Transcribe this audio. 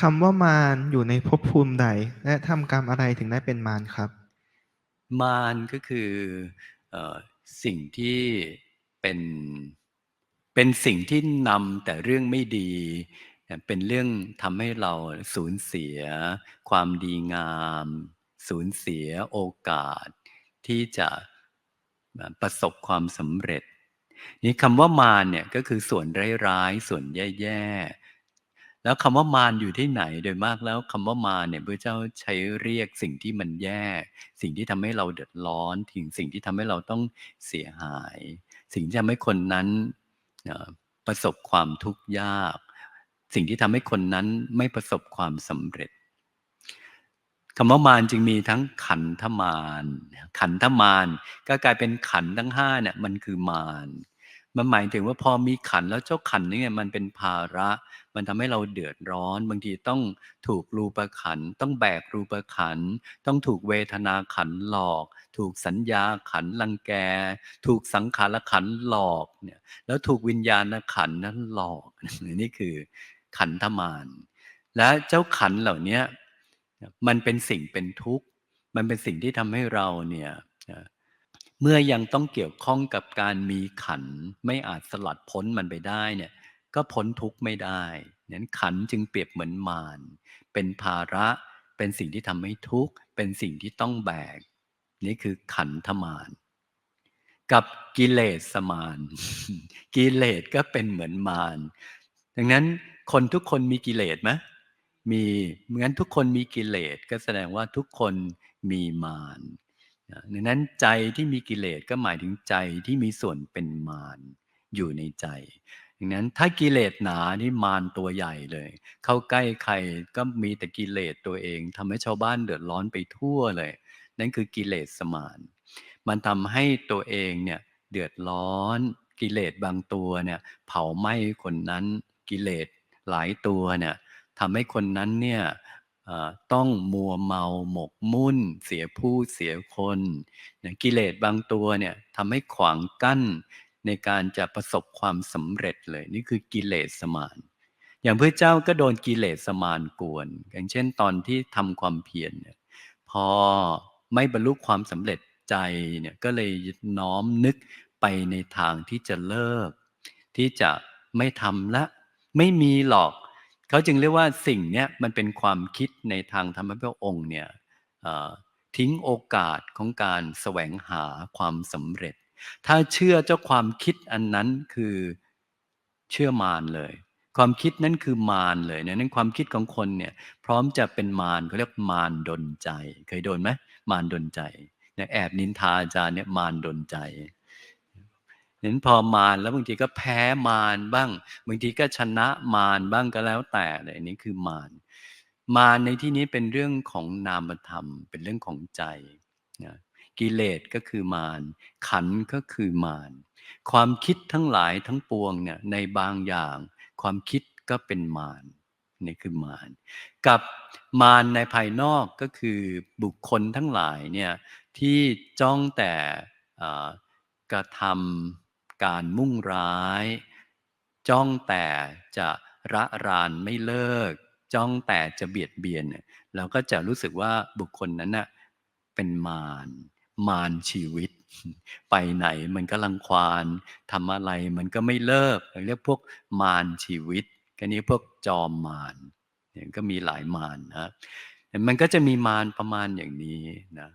คำว่ามารอยู่ในภพภูมิใด และทำกรรมอะไรถึงได้เป็นมารครับ มารก็คืออสิ่งที่เป็นเป็นสิ่งที่นำแต่เรื่องไม่ดี เป็นเรื่องทำให้เราสูญเสีย ความดีงาม สูญเสียโอกาส ที่จะประสบความสำเร็จ นี่คำว่ามารเนี่ยก็คือส่วนร้ายๆส่วนแย่ๆ แล้วคำว่ามารอยู่ที่ไหนโดยมากแล้วคำว่ามารเนี่ยพระเจ้าใช้เรียกสิ่งที่มันแย่ สิ่งที่ทำให้เราเดือดร้อนถึงสิ่งที่ทำให้เราต้องเสียหาย สิ่งที่ทำให้คนนั้นประสบความทุกข์ยาก สิ่งที่ทำให้คนนั้นไม่ประสบความสำเร็จคำว่ามารจึงมีทั้งขันธมารขันธมารก็กลายเป็นขันทั้งห้าเนี่ยมันคือมาร มันหมายถึงว่าพอมีขันแล้วเจ้าขันนี่มันเป็นภาระ มันทำให้เราเดือดร้อน บางทีต้องถูกรูปขัน ต้องแบกรูปขัน ต้องถูกเวทนาขันหลอก ถูกสัญญาขันลังแก ถูกสังขารขันหลอกเนี่ยแล้วถูกวิญญาณขันนั้นหลอกนี่คือขันธมารและเจ้าขันเหล่านี้มันเป็นสิ่งเป็นทุกข์ มันเป็นสิ่งที่ทำให้เราเนี่ย เมื่อยังต้องเกี่ยวข้องกับการมีขันไม่อาจสลัดพ้นมันไปได้เนี่ยก็พ้นทุกข์ไม่ได้นั้นขันจึงเปรียบเหมือนมารเป็นภาระ เป็นสิ่งที่ทำให้ทุกข์ เป็นสิ่งที่ต้องแบก นี่คือขันธมารกับกิเลสมานกิเลสก็เป็นเหมือนมารดังนั้นคนทุกคนมีกิเลสไหมมีเหมือนทุกคนมีกิเลสก็แสดงว่าทุกคนมีมาร ดังนั้นใจที่มีกิเลสก็หมายถึงใจที่มีส่วนเป็นมารอยู่ในใจดังนั้นถ้ากิเลสหนานี่มารตัวใหญ่เลย เข้าใกล้ใครก็มีแต่กิเลสตัวเองทำให้ชาวบ้านเดือดร้อนไปทั่วเลย นั่นคือกิเลสสมานมันทำให้ตัวเองเนี่ยเดือดร้อนกิเลสบางตัวเนี่ยเผาไหม้คนนั้นกิเลสหลายตัวเนี่ยทำให้คนนั้นเนี่ย ต้องมัวเมาหมกมุ่น เสียผู้เสียคนกิเลสบางตัวเนี่ยทำให้ขวางกั้นในการจะประสบความสำเร็จเลย นี่คือกิเลสสมาน อย่างพระเจ้าก็โดนกิเลสสมานกวน อย่างเช่นตอนที่ทำความเพียรเนี่ยพอไม่บรรลุความสำเร็จใจเนี่ยก็เลยน้อมนึกไปในทางที่จะเลิก ที่จะไม่ทำละ ไม่มีหรอก เขาจึงเรียกว่าสิ่งนี้มันเป็นความคิดในทางธรรมพระองค์เนี่ยทิ้งโอกาสของการแสวงหาความสำเร็จ ถ้าเชื่อเจ้าความคิดอันนั้นคือเชื่อมารเลย ความคิดนั้นคือมารเลยเนี่ยนั้นความคิดของคนเนี่ยพร้อมจะเป็นมารเขาเรียกมารดนใจ เคยโดนไหมมารดนใจเนี่ยแอบนินทาอาจารย์เนี่ยมารดนใจ เห็นพอมารแล้วบางทีก็แพ้มารบ้าง บางทีก็ชนะมารบ้างก็แล้วแต่เลยนี่คือมารมารในที่นี้เป็นเรื่องของนามธรรม เป็นเรื่องของใจนะกิเลสก็คือมารขันก็คือมารความคิดทั้งหลายทั้งปวงเนี่ยในบางอย่าง ความคิดก็เป็นมารนี่คือมารกับมารในภายนอกก็คือบุคคลทั้งหลายเนี่ยที่จ้องแต่กระทำ การมุ่งร้าย จ้องแต่จะระรานไม่เลิก จ้องแต่จะเบียดเบียนเราก็จะรู้สึกว่าบุคคลนั้นน่ะเป็นมารมารชีวิต ไปไหนมันก็ลังควานทำอะไรมันก็ไม่เลิกเรียกพวกมารชีวิตก็นี้พวกจอมมารเนี่ยก็มีหลายมารนะมันก็จะมีมารประมาณอย่างนี้นะ